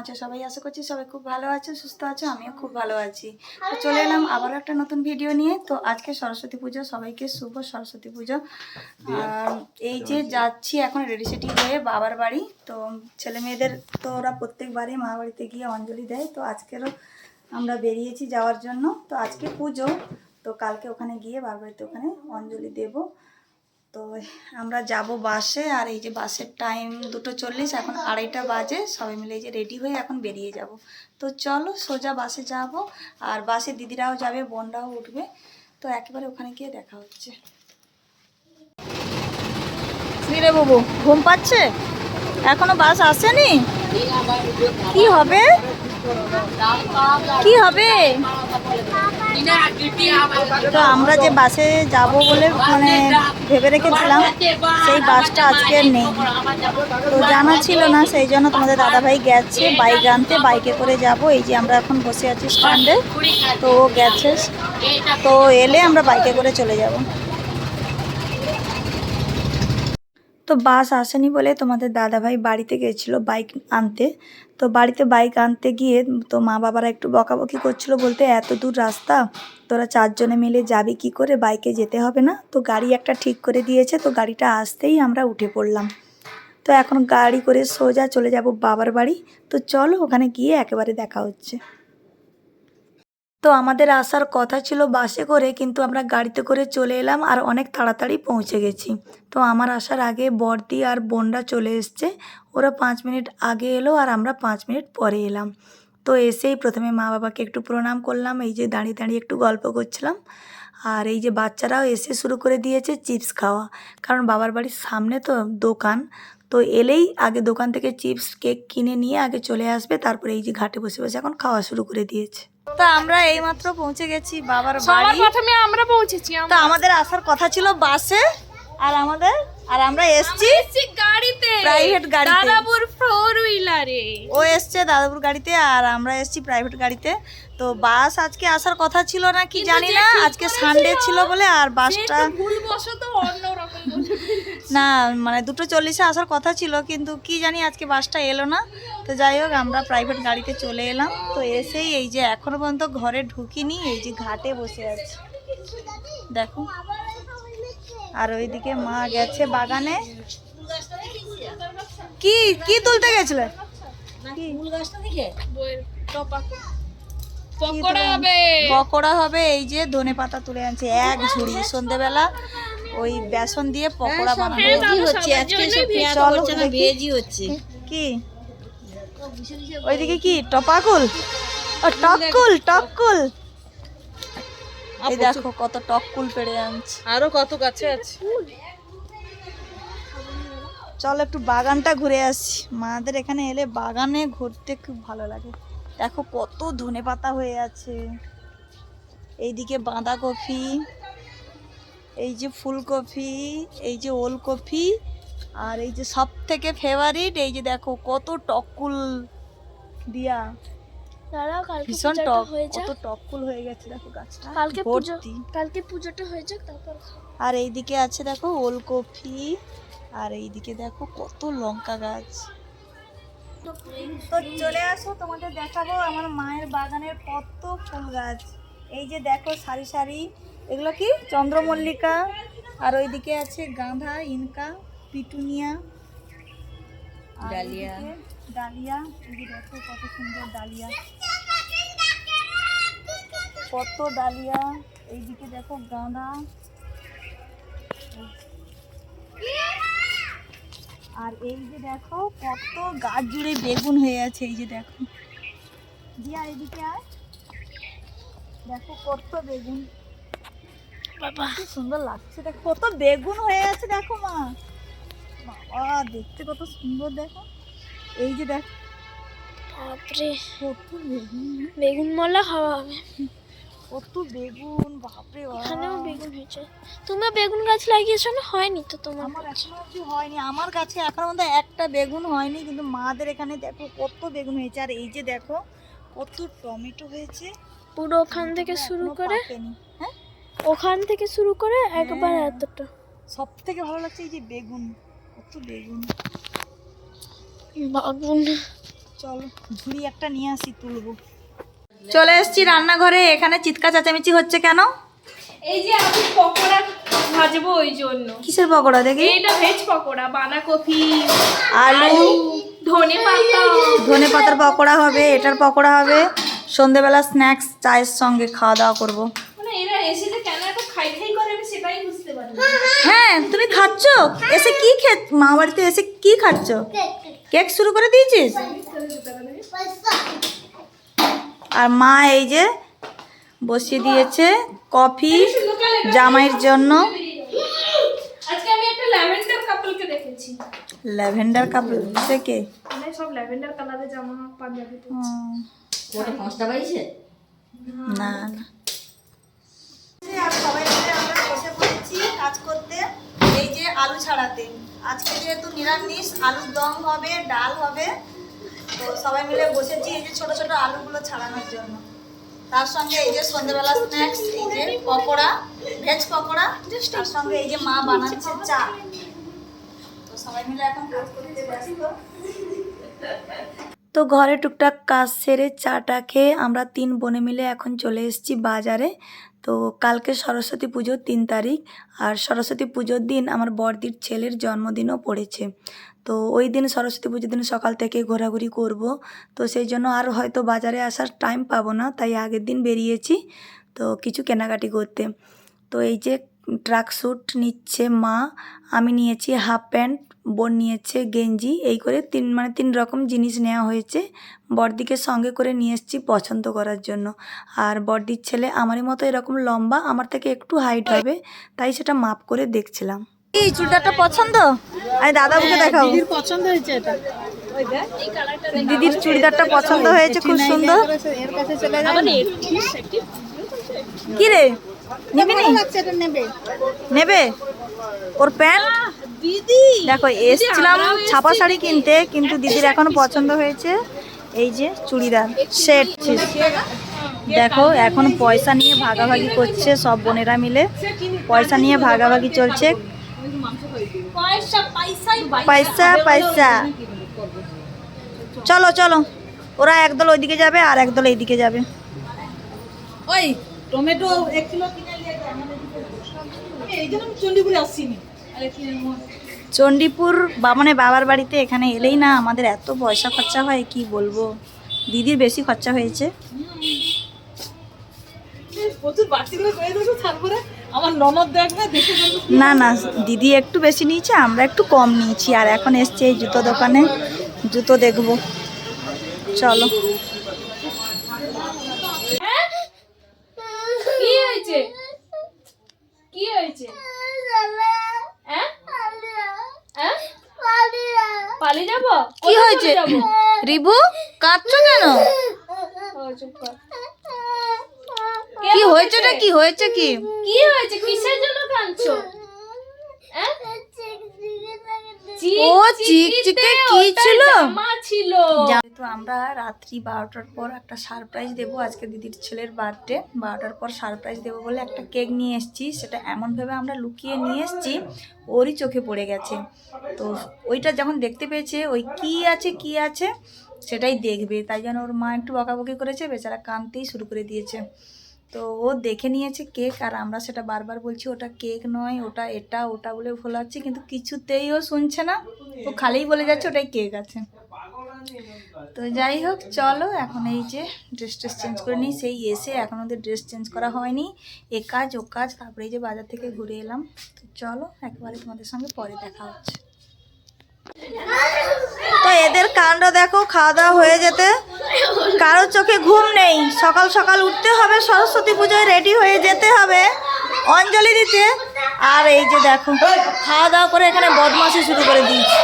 আছো? সবাই আশা করছি সবাই খুব ভালো আছো সুস্থ আছো আমিও খুব ভালো আছি। তো চলে এলাম আবার একটা নতুন ভিডিও নিয়ে। তো আজকে সরস্বতী পুজো সবাইকে শুভ সরস্বতী পুজো। এই যে যাচ্ছি এখন রেডি সেটি হয়ে বাবার বাড়ি। তো ছেলে মেয়েদের তো ওরা প্রত্যেকবারই মা বাড়িতে গিয়ে অঞ্জলি দেয়। তো আজকেরও আমরা বেরিয়েছি যাওয়ার জন্য। তো আজকে পুজো। তো কালকে ওখানে গিয়ে বাবার বাড়িতে ওখানে অঞ্জলি দেবো। তো আমরা যাব বাসে, আর এই যে বাসের টাইম দুটো চল্লিশ, এখন আড়াইটা বাজে, সবাই মিলে এই যে রেডি হয়ে এখন বেরিয়ে যাব। তো চলো সোজা বাসে যাব, আর বাসে দিদিরাও যাবে, বোনরাও উঠবে, তো একেবারে ওখানে গিয়ে দেখা হচ্ছে। রে বাবু, ঘুম পাচ্ছে? এখনও বাস আসেনি? কি হবে? কি হবে? তো আমরা যে বাসে যাব বলে মানে ভেবে রেখেছিলাম, সেই বাসটা আজকে নেই। তো জানা ছিল না, সেই জন্য তোমাদের দাদাভাই গেছে, বাইক আনতে, বাইকে করে যাব। এই যে আমরা এখন বসে আছি স্ট্যান্ডে তো ও গেছে। তো এলে আমরা বাইকে করে চলে যাব। তো বাস আসেনি বলে তোমাদের দাদাভাই বাড়িতে গেছিল বাইক আনতে। তো বাড়িতে বাইক আনতে গিয়ে তো মা বাবারা একটু বকাবকি করছিল বলতে, এত দূর রাস্তা, তোরা চারজনে মিলে যাবি কি করে? বাইকে যেতে হবে না? তো গাড়ি একটা ঠিক করে দিয়েছে, তো গাড়িটা আসতেই আমরা উঠে পড়লাম। তো এখন গাড়ি করে সোজা চলে যাব বাবার বাড়ি। তো চলো ওখানে গিয়ে একেবারে দেখা হচ্ছে। তো আমাদের আসার কথা ছিল বাসে করে, কিন্তু আমরা গাড়িতে করে চলে এলাম আর অনেক তাড়াতাড়ি পৌঁছে গেছি। তো আমার আসার আগে বর্দি আর বোনরা চলে এসছে। ওরা পাঁচ মিনিট আগে এলো আর আমরা পাঁচ মিনিট পরে এলাম। তো এসেই প্রথমে মা বাবাকে একটু প্রণাম করলাম, এই যে দাঁড়িয়ে দাঁড়িয়ে একটু গল্প করছিলাম। আর এই যে বাচ্চারাও এসে শুরু করে দিয়েছে চিপস খাওয়া। কারণ বাবার বাড়ির সামনে তো দোকান তো এলেই আগে দোকান থেকে চিপস কেক কিনে নিয়ে আগে চলে আসবে তারপরে এই যে ঘাটে বসে বসে এখন খাওয়া শুরু করে দিয়েছে। তো আমরা এইমাত্র পৌঁছে গেছি বাবার বাড়ি। প্রথমে আমরা পৌঁছেছি তো আমাদের আসার কথা ছিল বাসে আর আমাদের আর আমরা এসছি গাড়িতে Private গাড়িতে। দাদাপুর ফোর হুইলারে ও এসছে দাদাপুর গাড়িতে আর আমরা এসছি প্রাইভেট গাড়িতে। তো বাস আজকে আসার কথা ছিল না কি জানি না আজকে সানডে ছিল বলে আর বাসটা ভুল বশত অন্য না মানে দুটো চল্লিশে আসার কথা ছিল কিন্তু কি জানি আজকে বাসটা এলো না। তো যাই হোক আমরা প্রাইভেট গাড়িতে চলে এলাম। তো এসেই এই যে এখনও পর্যন্ত ঘরে ঢুকিনি এই যে ঘাটে বসে আছি। দেখো। আর ওইদিকে মা গেছে বাগানে। কি কি তুলতে গেছিলে? পকোড়া হবে। এই যে ধনে পাতা তুলে আনছে এক ঝুড়ি। সন্ধেবেলা ওই বেসন দিয়ে পকোড়া বানানো। হ্যাঁ, হবে। দাদা সবার জন্যই ভেজে চলো দেখি। কি? ওইদিকে কি? টপাকুল? ও টককুল টককুল এই দেখো কত টককুল পেড়ে আনছে। আরও কত গাছে আছে। চল একটু বাগানটা ঘুরে আসি। মাদের এখানে এলে বাগানে ঘুরতে খুব ভালো লাগে। দেখো কত ধনে পাতা হয়ে আছে। এইদিকে বাঁধাকপি। এই যে ফুলকপি এই যে ওলকপি আর এই যে সব থেকে ফেভারিট এই যে দেখো কত টককুল দিয়া। ভীষণ টক কত যাক। টককুল হয়ে গেছে দেখো গাছটা। কালকে পুজো কালকে পুজোটা হয়ে যাক তারপর। আর এইদিকে আছে দেখো ওলকপি আর এইদিকে দেখো কত লঙ্কা গাছ। তো চলে আসো তোমাদের দেখাবো আমার মায়ের বাগানের কত ফুল গাছ। এই যে দেখো সারি সারি এগুলো কি? চন্দ্রমল্লিকা। আর ওইদিকে আছে গাঁধা ইনকা পিটুনিয়া। আর ডালিয়া। ডালিয়া। এই দেখো কত সুন্দর ডালিয়া। কত ডালিয়া। এইদিকে দেখো গাঁদা আর এই যে দেখো কত গাছ জুড়ে বেগুন হয়ে আছে এই যে দেখো। দিয়া এইদিকে আয়। দেখো কত বেগুন। বাবা। কি সুন্দর লাগছে দেখো কত বেগুন হয়ে আছে দেখো মা। বাবা দেখতে কত সুন্দর দেখো। এই যে দেখো বাপরে। কত বেগুন। বেগুন মলা খাওয়া হবে। কত বেগুন বাপরে বাপ। এখানেও বেগুন হয়েছে। তোমরা বেগুন গাছ লাগিয়েছো না? হয়নি তো তোমার আমার এখনও অবধি হয়নি। আমার কাছে এখনও মধ্যে একটা বেগুন হয়নি কিন্তু মাদের এখানে দেখো কত বেগুন হয়েছে। আর এই যে দেখো কত টমেটো হয়েছে। পুরো ওখান থেকে শুরু করে হ্যাঁ? ওখান থেকে শুরু করে একবার হ্যাঁ। এতটা। সব থেকে ভালো লাগছে এই যে বেগুন কত বেগুন। বাগুন। চলো ঝুড়ি একটা নিয়ে আসি তুলবো। চলে এসেছি রান্নাঘরে এখানে চিৎকার চেঁচামেচি হচ্ছে কেন? এই যে আমি পকোড়া ভাজবো ওই জন্য। কিসের পকোড়া দেখি? এটা ভেজ পকোড়া বাঁধাকপি আলু। ধনে পাতা। ধনে পাতার পকোড়া হবে এটার পকোড়া হবে। সন্ধেবেলা স্ন্যাক্স চায়ের সঙ্গে খাওয়া দাওয়া করব। মানে। হ্যাঁ তুমি খাচ্ছ? এসে কি খে মা বাড়িতে এসে কি খাচ্ছ? কেক শুরু করে দিয়েছিস? আর মা এই যে বসিয়ে দিয়েছে কফি জামাইয়ের জন্য। ল্যাভেন্ডার কাপড় সে কে? মানে সব ল্যাভেন্ডার কালারের জামা পাঞ্জাবি হুম, না না। আর সবাই মিলে আমরা বসে পড়েছি কাজ করতে এই যে আলু ছাড়াতে। আজকে যেহেতু নিরামিষ আলুর দম হবে ডাল হবে তো সবাই মিলে বসেছি এই যে ছোট ছোট আলুগুলো ছাড়ানোর জন্য। তার সঙ্গে এই যে সন্ধ্যেবেলা স্ন্যাক্স এই যে পকোড়া ভেজ পকোড়া তার সঙ্গে এই যে মা বানাচ্ছে চা। তো সবাই মিলে এখন কাজ করতে ব্যস্ত। তো ঘরে টুকটাক কাজ সেরে চাটা খেয়ে আমরা তিন বোনে মিলে এখন চলে এসেছি বাজারে। তো কালকে সরস্বতী পুজোর তিন তারিখ আর সরস্বতী পুজোর দিন আমার বড়দির ছেলের জন্মদিনও পড়েছে। তো ওই দিন সরস্বতী পুজোর দিন সকাল থেকে ঘোরাঘুরি করব। তো সেই জন্য আর হয়তো বাজারে আসার টাইম পাবো না, তাই আগের দিন বেরিয়েছি তো কিছু কেনাকাটি করতে। তো এই যে ট্রাক স্যুট নিচ্ছে মা, আমি নিয়েছি হাফ প্যান্ট বোন নিয়েছে গেঞ্জি এই করে তিন মানে তিন রকম জিনিস নেওয়া হয়েছে। বড়দিকে সঙ্গে করে নিয়ে এসেছি পছন্দ করার জন্য। আর বড়দির ছেলে আমারই মতো এরকম লম্বা আমার থেকে একটু হাইট হবে তাই সেটা মাপ করে দেখছিলাম। এই চুড়িদারটা পছন্দ? আমি দাদাবুকে দেখাবো পছন্দ হয়েছে এটা। দিদির চুড়িদারটা পছন্দ হয়েছে খুব সুন্দর। এর কাছে চলে যাবে। না? কি রে? নিবি। নেবে? ওর প্যান্ট? দেখো এসছিলাম ছাপা শাড়ি কিনতে কিন্তু দিদির এখনও পছন্দ হয়েছে। এই যে চুড়িদার সেট দেখো এখন পয়সা নিয়ে ভাগাভাগি করছে সব বোনেরা মিলে। পয়সা নিয়ে ভাগাভাগি চলছে। পয়সা পয়সা পয়সা। চলো চলো। ওরা একদল ওইদিকে যাবে আর একদল এইদিকে যাবে। ওই টমেটো এক কিলো কিনে নিয়ে যা, আমাদের এই জন্য আমি চণ্ডীপুরে আসছিনি চণ্ডীপুর বা মানে বাবার বাড়িতে এখানে এলেই না আমাদের এত পয়সা খরচা হয় কি বলব? দিদির বেশি খরচা হয়েছে। না না দিদি একটু বেশি নিয়েছে আমরা একটু কম নিয়েছি আর এখন এসছে এই জুতো দোকানে। জুতো দেখব। চলো কি হয়েছে কি হয়েছে হ্যাঁ? হ্যাঁ? পালিয়ে যাব? কি হয়েছে? রিবু কাঁদছো কেন? কি হয়েছে কর। কি হয়েছে কি? কি হয়েছে? কিসের জন্য কাঁদছো? ও ও, চিকচিকে কি ছিল? মা ছিল। যেহেতু আমরা রাত্রি বারোটার পর একটা সারপ্রাইজ দেবো। আজকে দিদির ছেলের বার্থডে বারোটার পর সারপ্রাইজ দেবো বলে একটা কেক নিয়ে এসেছি। সেটা এমনভাবে আমরা লুকিয়ে নিয়ে এসেছি, ওরই চোখে পড়ে গেছে। তো ওইটা যখন দেখতে পেয়েছে, ওই কি আছে কি আছে, সেটাই দেখবে। তাই জন্য ওর মা একটু বকাবকি করেছে, বেচারা কাঁদতেই শুরু করে দিয়েছে। তো ও দেখে নিয়েছে কেক আর আমরা সেটা বারবার বলছি, ওটা কেক নয়, ওটা এটা, ওটা বলে ভোলাচ্ছি। কিন্তু কিছুতেই ও শুনছে না। ও খালিই বলে যাচ্ছে, ওটাই কেক আছে। তো যাই হোক, চলো এখন এই যে ড্রেস ট্রেস চেঞ্জ করে নিই। সেই এসে এখন ওদের ড্রেস চেঞ্জ করা হয়নি। এ কাজ, ও কাজ। তারপরে এই যে বাজার থেকে ঘুরে এলাম। তো চলো, একবারে তোমাদের সঙ্গে পরে দেখা হচ্ছে। তো এদের কাণ্ড দেখো, খাওয়া দাওয়া হয়ে যেতে। কারও চোখে ঘুম নেই। সকাল সকাল উঠতে হবে, সরস্বতী পুজোয় রেডি হয়ে যেতে হবে, অঞ্জলি দিতে। আর এই যে দেখো, খাওয়া দাওয়া করে এখানে বদমাশি শুরু করে দিয়েছি।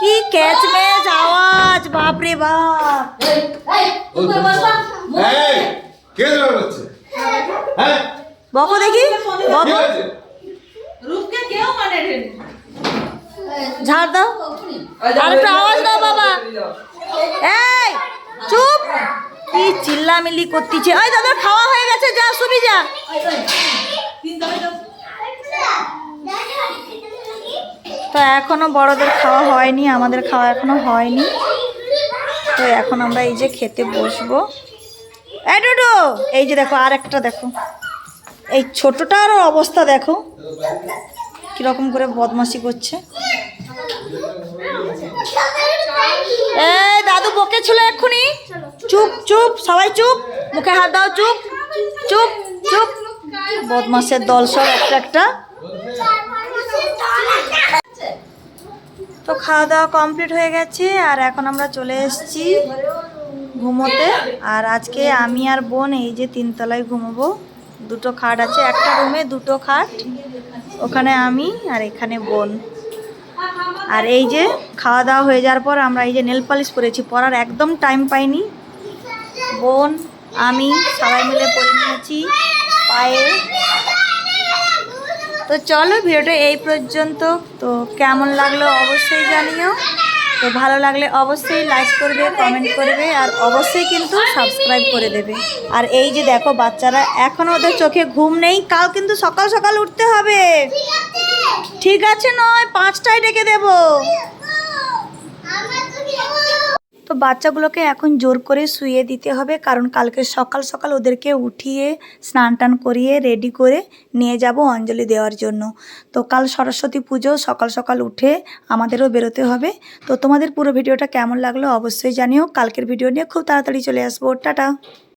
কি ক্যাচ ম্যাচ আওয়াজ বাপরে বাপ। এই, কে ধরে হচ্ছে হ্যাঁ? বকো দেখি কি বকো রূপকে কেউ মানে ঝাড় দাও। আর একটু আওয়াজ দাও বাবা। এই চুপ। কি চিল্লামিল্লি করতেছে। ওই দাদা খাওয়া হয়ে গেছে যা শুবি যা তিন দামে দাও তো এখনও বড়দের খাওয়া হয়নি, আমাদের খাওয়া এখনও হয়নি। তো এখন আমরা এই যে খেতে বসবো। ডুডু, এই যে দেখো আর একটা দেখো। এই ছোটটার অবস্থা দেখো। কীরকম করে বদমাশি করছে। এই দাদু, বকে ছিল এক্ষুনি। চুপ চুপ, সবাই চুপ। মুখে হাত দাও, চুপ। চুপ চুপ। বদমাসের দল সব একটা একটা। তো খাওয়া দাওয়া কমপ্লিট হয়ে গেছে, আর এখন আমরা চলে এসেছি ঘুমোতে। আর আজকে আমি আর বোন এই যে তিনতলায় ঘুমোবো। দুটো খাট আছে, একটা রুমে দুটো খাট, ওখানে আমি আর এখানে বোন। আর এই যে খাওয়া দাওয়া হয়ে যাওয়ার পর আমরা এই যে নেল পালিশ পরেছি পরার একদম টাইম পাইনি। বোন, আমি সবাই মিলে পরে নিয়েছি, পায়ে তো চলো ভিডিওটা এই পর্যন্ত। তো কেমন লাগল অবশ্যই জানিও। তো ভালো লাগলে অবশ্যই লাইক করবে কমেন্ট করবে, আর অবশ্যই কিন্তু সাবস্ক্রাইব করে দেবে। আর এই যে দেখো বাচ্চারা এখনও ওদের চোখে ঘুম নেই, কাল কিন্তু সকাল সকাল উঠতে হবে। ঠিক আছে নয়, পাঁচটায় ডেকে দেবো। তো বাচ্চাগুলোকে এখন জোর করে শুয়ে দিতে হবে, কারণ কালকে সকাল সকাল ওদেরকে উঠিয়ে স্নান টান করিয়ে রেডি করে নিয়ে যাব অঞ্জলি দেওয়ার জন্য। তো কাল সরস্বতী পুজো, সকাল সকাল উঠে আমাদেরও বেরোতে হবে। তো তোমাদের পুরো ভিডিওটা কেমন লাগল অবশ্যই জানিও। কালকের ভিডিও নিয়ে খুব তাড়াতাড়ি চলে আসব। টাটা!